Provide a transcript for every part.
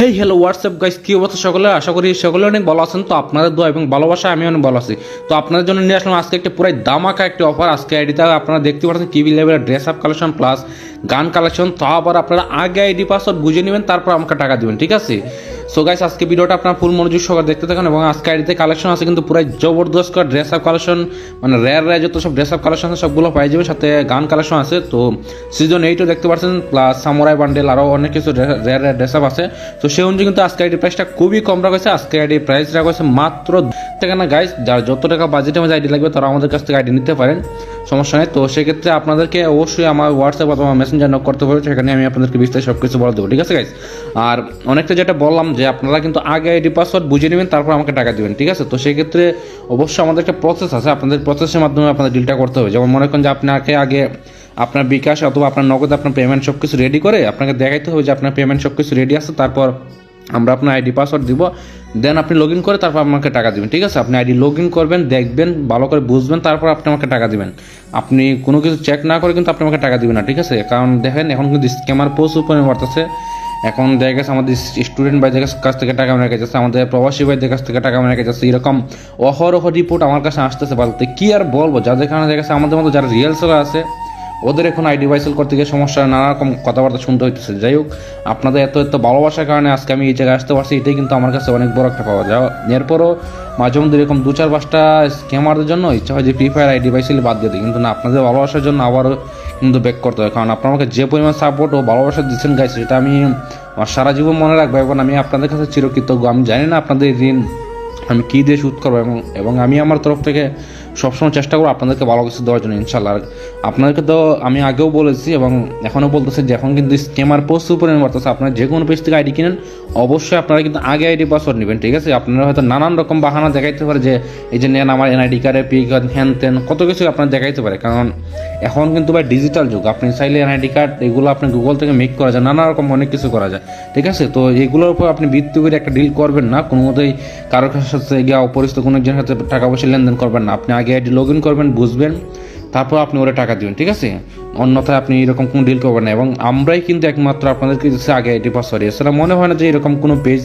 হেই hello what's up guys কি অবস্থা সকলে? আশা করি সকলে অনেক ভালো আছেন। তো আপনাদের দোয়া এবং ভালোবাসা আমি অনেক ভালো আছি। তো আপনাদের জন্য নিয়ে আসলাম আজকে একটি পুরাই দামাকা একটি অফার আজকে আইডিতে আপনারা দেখতে পাচ্ছেন কিবি লেভেলের dress up collection plus gun collection তা আবার আপনারা আগে আইডি পাসওয়ার্ড বুঝে নেবেন, তারপর আমাকে টাকা দেবেন, ঠিক আছে? সো গাইস আজকে ভিডিওটা আপনার ফুল মনোযোগ সহকারে দেখতে থাকুন এবং আজকে আইডিতে কালেকশন আছে কিন্তু পুরো জবরদস্ত ড্রেস আপ কালেকশন মানে রেয়ার রেয়ার যত সব ড্রেস আপ কালেকশন আছে সবগুলো পাই যাবে সাথে গান কালেকশন আছে। তো সিজন এইটও দেখতে পাচ্ছেন প্লাস সামুরাই বান্ডেল আরও অনেক কিছু রেয়ার রেয়ার ড্রেস আপ আছে। তো সেই অনুযায়ী কিন্তু আজকে আইডি প্রাইসটা খুবই কম রাখা হয়েছে। আজকে আইডি প্রাইস রাখা হয়েছে মাত্র থেকে না গাইস যার যত টাকা বাজেটের মধ্যে আইডি লাগবে তারা আমাদের কাছ থেকে আইডি নিতে পারেন। সমস্যা নেই। তো সেক্ষেত্রে আপনাদেরকে অবশ্যই আমার হোয়াটসঅ্যাপ অথবা মেসেঞ্জার নক করতে হবে। সেখানে আমি আপনাদেরকে বিস্তারিত সব কিছু বলে দেবো, ঠিক আছে গাইস আর অনেকটা যেটা বললাম যে আপনারা কিন্তু আগে আইডি পাসওয়ার্ড বুঝে নেবেন, তারপর আমাকে টাকা দেবেন, ঠিক আছে? তো সেক্ষেত্রে অবশ্যই আমাদের একটা প্রসেস আছে। আপনাদের প্রসেসের মাধ্যমে আপনাদের ডিলটা করতে হবে। যেমন মনে করেন যে আপনাকে আগে আপনার বিকাশ অথবা আপনার নগদ, আপনার পেমেন্ট সব কিছু রেডি করে আপনাকে দেখাইতে হবে যে আপনার পেমেন্ট সব কিছু রেডি আছে। তারপর আমরা আপনার আইডি পাসওয়ার্ড দিব দেন আপনি লগ ইন করে তারপর আমাকে টাকা দিবেন, ঠিক আছে? আপনি আইডি লগ ইন করবেন, দেখবেন, ভালো করে বুঝবেন, তারপর আপনি আমাকে টাকা দিবেন। আপনি কোনো কিছু চেক না করে কিন্তু আপনি আমাকে টাকা দিবেন না, ঠিক আছে? কারণ দেখেন, এখন কিন্তু স্ক্যামার প্রচুর পরিমাণে বাড়তেছে। এখন দেখা গেছে আমাদের স্টুডেন্ট ভাইদের কাছ থেকে টাকা মেরে গেছে আমাদের প্রবাসী ভাইদের কাছ থেকে টাকা মেরে গেছে এরকম অহরহ রিপোর্ট আমার কাছে আসতেছে বলতে কি আর বলব? যাদের কারণে দেখা গেছে আমাদের মতো যারা রিয়েল সেলার আছে ওদের এখন আইডি ভাইসেল করতে গিয়ে সমস্যা নানা রকম কথাবার্তা শুনতে হইতেছে। যাই হোক, আপনাদের এত এত ভালোবাসার কারণে আজকে আমি এই জায়গায় আসতে পারছি, এটাই কিন্তু আমার কাছে অনেক বড় একটা পাওয়া। যায় এরপরও মাঝে মধ্যে এরকম দু চার পাঁচটা স্ক্যামারদের জন্য ইচ্ছা হয় যে ফ্রি ফায়ার আইডি ভাইসেল বাদ দিই কিন্তু না, আপনাদের ভালোবাসার জন্য আবারও কিন্তু ব্যাক করতে হয়। কারণ আপনার আমাকে যে পরিমাণ সাপোর্ট ও ভালোবাসা দিচ্ছেন গাইছে সেটা আমি আমার সারা জীবন মনে রাখব এবং আমি আপনাদের কাছে চিরকৃতজ্ঞ। আমি জানি না আপনাদের ঋণ আমি কী দিয়ে শুট করব এবং এবং আমি আমার তরফ থেকে সবসময় চেষ্টা করব আপনাদেরকে ভালো কিছু দেওয়ার জন্য ইনশাল্লাহ আপনাদেরকে তো আমি আগেও বলেছি এবং এখনও বলতেছি যে এখন কিন্তু স্কেমার প্রচুর পরিমাণ বাড়তেছে। আপনারা যে কোনো পেজ থেকে আইডি কিনেন, অবশ্যই আপনারা কিন্তু আগে আইডি পাসওয়ার্ড নেবেন, ঠিক আছে? আপনারা হয়তো নানান রকম বাহানা দেখাইতে পারে যে, এই যে নেন আমার এনআইডি কার্ডে পি হ্যান ত্যান কত কিছু আপনার দেখাইতে পারে। কারণ এখন কিন্তু ভাই ডিজিটাল যুগ, আপনি চাইলে এনআইডি কার্ড এগুলো আপনি গুগল থেকে মেক করা যায়, নানা রকম অনেক কিছু করা যায়, ঠিক আছে? তো এগুলোর উপর আপনি ভিত্তি করে একটা ডিল করবেন না কোনো মতেই কারোর সাথে গিয়ে অপরিচিত কোনো একজনের সাথে টাকা পয়সা লেনদেন করবেন না। আপনি আগে আইডি লগ ইন করবেন, বুঝবেন, তারপর আপনি ওরা টাকা দিবেন, ঠিক আছে? অন্যথায় আপনি এরকম কোনো ডিল করবেন না এবং আমরাই কিন্তু একমাত্র আপনাদেরকে দিচ্ছি আগে আইডি পাসওয়ার্ড এছাড়া মনে হয় না যে এরকম কোনো পেজ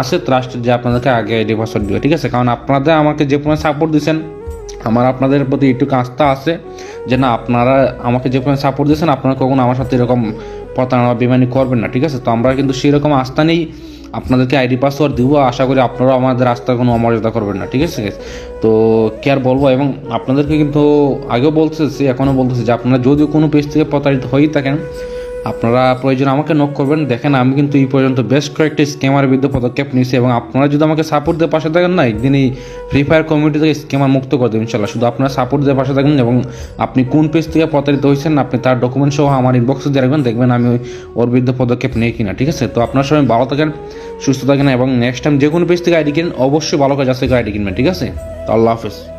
আছে ট্রাস্ট যে আপনাদেরকে আগে আইডি পাসওয়ার্ড দিবে, ঠিক আছে? কারণ আপনাদের আমাকে যে পরিমাণ সাপোর্ট দিচ্ছেন আমার আপনাদের প্রতি একটু আস্থা আছে যে না, আপনারা আমাকে যে পরিমাণ সাপোর্ট দিয়েছেন, আপনারা কখনো আমার সাথে এরকম প্রতারণা বেমানি করবেন না, ঠিক আছে? তো আমরা কিন্তু সেরকম আস্থা নেই আপনাদেরকে আইডি পাসওয়ার্ড দিব, আশা করি আপনারাও আমাদের রাস্তার কোনো অমর্যাদা করবেন না, ঠিক আছে? তো কে আর বলব? এবং আপনাদেরকে কিন্তু আগেও বলতেছি, এখনও বলতেছি যে আপনারা যদি কোনো পেজ থেকে প্রতারিত হয়েই থাকেন আপনারা প্রয়োজন আমাকে নক করবেন। দেখেন, আমি কিন্তু এই পর্যন্ত বেশ কয়েকটি স্ক্যামার বিরুদ্ধে পদক্ষেপ নিয়েছি এবং আপনারা যদি আমাকে সাপোর্ট দিয়ে পাশে থাকেন না, একদিন এই ফ্রি ফায়ার কমিউনিটি থেকে স্ক্যামার মুক্ত করে দেবেন ইনশাল্লাহ। শুধু আপনারা সাপোর্ট দিয়ে পাশে থাকবেন এবং আপনি কোন পেজ থেকে প্রতারিত হয়েছেন, আপনি তার ডকুমেন্ট সহ আমার ইনবক্সে দিয়ে রাখবেন, দেখবেন আমি ওর বিরুদ্ধে পদক্ষেপ নেই কিনা, ঠিক আছে? তো আপনার সবাই ভালো থাকেন, সুস্থ থাকেন এবং নেক্সট টাইম যে কোনো পেজ থেকে আইডি কিনেন, অবশ্যই ভালো করে যাচ্ছে আইডি কিনবেন, ঠিক আছে? তো আল্লাহ হাফেজ।